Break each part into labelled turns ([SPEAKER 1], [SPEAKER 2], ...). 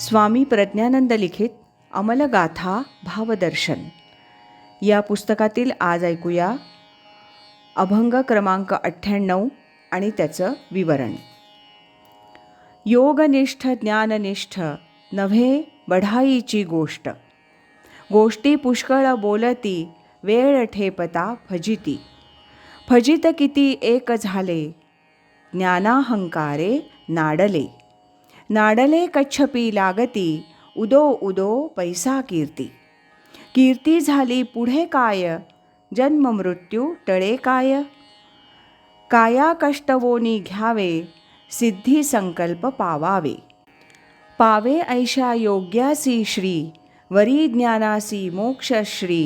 [SPEAKER 1] स्वामी प्रज्ञानंद लिखित अमलगाथा भावदर्शन. या पुस्तकातील आज ऐकूया अभंग क्रमांक अठ्ठ्याण्णव आणि त्याचं विवरण. योगनिष्ठ ज्ञाननिष्ठ नव्हे बढाईची गोष्ट. गोष्टी पुष्कळ बोलती वेळ ठेपता फजिती. फजित किती एक झाले ज्ञानाहंकारे नाडले. नाडले कच्छपी लागती उदो उदो पैसा कीर्ती कीर्ती झाली पुढे काय जन्म मृत्यू टळे काय काया कष्टवोनी घ्यावे सिद्धी संकल्प पावावे पावे ऐशा योग्यासी श्री वरी ज्ञानासी मोक्षश्री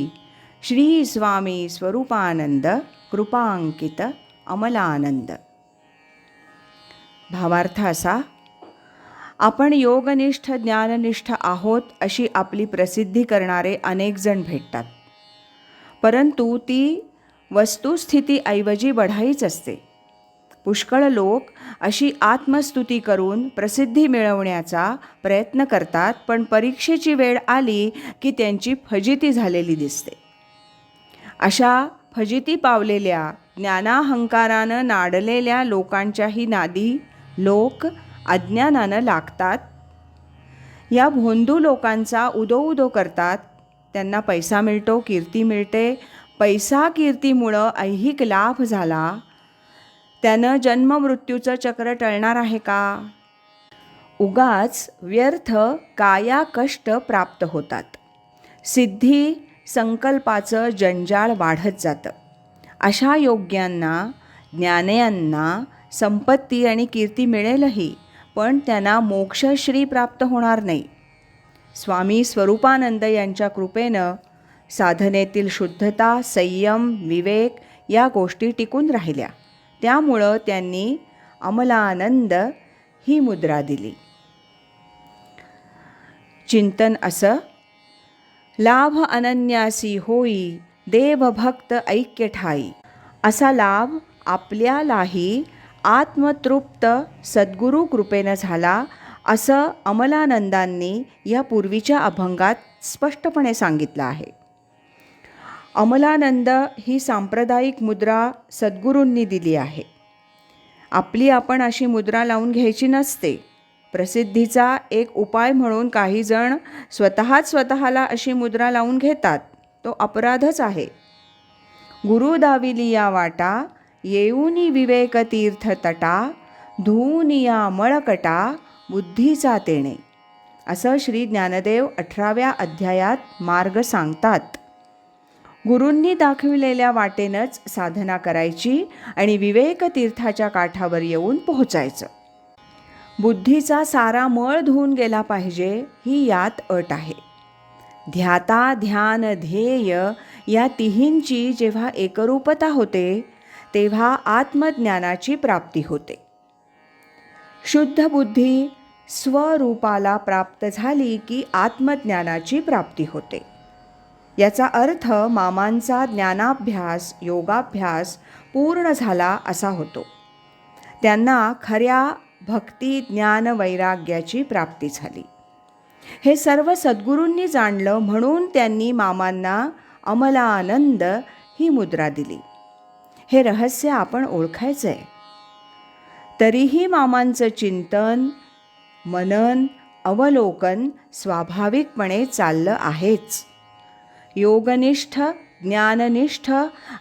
[SPEAKER 1] श्री स्वामी स्वरूपानंद कृपांकित अमलानंद भावार्थ असा आपण योगनिष्ठ ज्ञाननिष्ठ आहोत अशी आपली प्रसिद्धी करणारे अनेक जण भेटतात. परंतु ती वस्तुस्थितीऐवजी बढाईच असते. पुष्कळ लोक अशी आत्मस्तुती करून प्रसिद्धी मिळवण्याचा प्रयत्न करतात पण परीक्षेची वेळ आली की त्यांची फजिती झालेली दिसते. अशा फजिती पावलेल्या ज्ञानाहंकारानं नाडलेल्या लोकांच्याही नादी लोक अज्ञानानं लागतात. या भोंदू लोकांचा उदो उदो करतात. त्यांना पैसा मिळतो कीर्ती मिळते. पैसा कीर्तीमुळं ऐहिक लाभ झाला. त्यानं जन्ममृत्यूचं चक्र टळणार आहे का? उगाच व्यर्थ काया कष्ट प्राप्त होतात. सिद्धी संकल्पाचं जंजाळ वाढत जातं. अशा योग्यांना ज्ञानयांना संपत्ती आणि कीर्ती मिळेलही. पण त्यांना मोक्षश्री प्राप्त होणार नाही. स्वामी स्वरूपानंद यांच्या कृपेनं साधनेतील शुद्धता संयम विवेक या गोष्टी टिकून राहिल्या. त्यामुळं त्यांनी अमलानंद ही मुद्रा दिली. चिंतन असं लाभ अनन्यासी होई देवभक्त ऐक्य ठाई. असा लाभ आपल्यालाही आत्मतृप्त सद्गुरू कृपेनं झाला असं अमलानंदांनी या पूर्वीच्या अभंगात स्पष्टपणे सांगितलं आहे. अमलानंद ही सांप्रदायिक मुद्रा सद्गुरूंनी दिली आहे. आपली आपण अशी मुद्रा लावून घ्यायची नसते. प्रसिद्धीचा एक उपाय म्हणून काही जण स्वतःच स्वतःला अशी मुद्रा लावून घेतात. तो अपराधच आहे. गुरु दाविली या वाटा येऊनी विवेक तीर्थ तटा धुनिया मळकटा बुद्धीचा तेणे. असं श्री ज्ञानदेव अठराव्या अध्यायात मार्ग सांगतात. गुरूंनी दाखविलेल्या वाटेनंच साधना करायची आणि विवेक तीर्थाच्या काठावर येऊन पोहोचायचं. बुद्धीचा सारा मळ धुवून गेला पाहिजे ही यात अट आहे. ध्याता ध्यान ध्येय या तिहींची जेव्हा एकरूपता होते तेव्हा आत्मज्ञानाची प्राप्ती होते. शुद्ध बुद्धी स्वरूपाला प्राप्त झाली की आत्मज्ञानाची प्राप्ती होते. याचा अर्थ मामांचा ज्ञानाभ्यास योगाभ्यास पूर्ण झाला असा होतो. त्यांना खऱ्या भक्ती ज्ञान वैराग्याची प्राप्ती झाली. हे सर्व सद्गुरूंनी जाणलं म्हणून त्यांनी मामांना अमलानंद ही मुद्रा दिली. हे रहस्य आपण ओळखायचं आहे तरीही मामांचं चिंतन मनन अवलोकन स्वाभाविकपणे चाललं आहेच. योगनिष्ठ ज्ञाननिष्ठ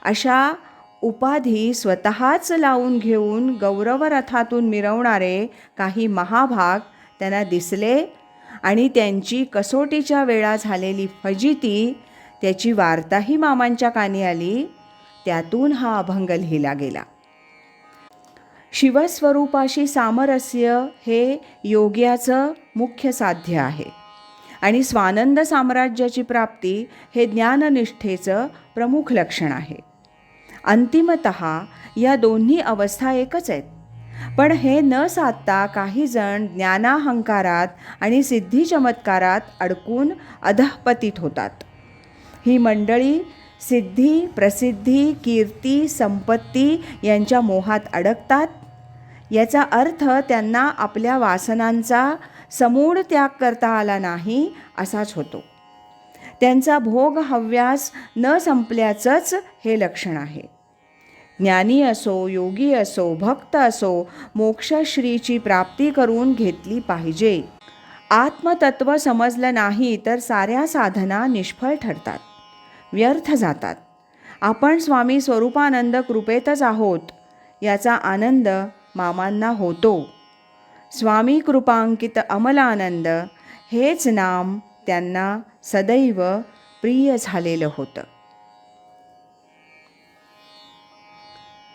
[SPEAKER 1] अशा उपाधी स्वतःच लावून घेऊन गौरवरथातून मिरवणारे काही महाभाग त्यांना दिसले आणि त्यांची कसोटीच्या वेळा झालेली फजिती त्याची वार्ताही मामांच्या कानी आली. त्यातून हा अभंग लिहिला गेला. शिवस्वरूपाशी सामरस्य हे योग्याचं मुख्य साध्य आहे. आणि स्वानंद साम्राज्याची प्राप्ती हे ज्ञाननिष्ठेचं प्रमुख लक्षण आहे. अंतिमत या दोन्ही अवस्था एकच आहेत. पण हे न साधता काही जण ज्ञानाहंकारात आणि सिद्धी चमत्कारात अडकून अधःपतित होतात. ही मंडळी सिद्धी प्रसिद्धी कीर्ती संपत्ती यांच्या मोहात अडकतात. याचा अर्थ त्यांना आपल्या वासनांचा समूळ त्याग करता आला नाही असाच होतो. त्यांचा भोग हव्यास न संपल्याचंच हे लक्षण आहे. ज्ञानी असो योगी असो भक्त असो मोक्षश्रीची प्राप्ती करून घेतली पाहिजे. आत्मतत्व समजलं नाही तर साऱ्या साधना निष्फळ ठरतात. व्यर्थ जातात. आपण स्वामी स्वरूपानंद कृपेतच आहोत याचा आनंद मामांना होतो. स्वामी कृपांकित अमलानंद हेच नाम त्यांना सदैव प्रिय झालेलं होतं.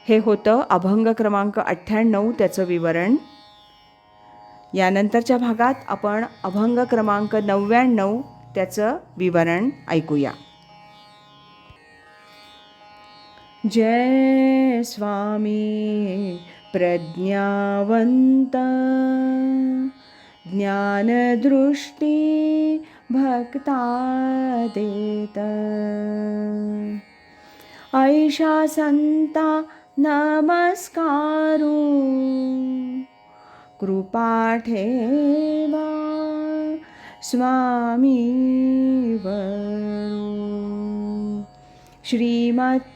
[SPEAKER 1] हे होतं अभंग क्रमांक अठ्ठ्याण्णव त्याचं विवरण. यानंतरच्या भागात आपण अभंग क्रमांक नव्याण्णव त्याचं विवरण ऐकूया. जय स्वामी प्रज्ञावंत ज्ञानदृष्टी भक्ता देत ऐशा संता नमस्कारू। कृपाठे ठेवा स्वामी श्रीमत्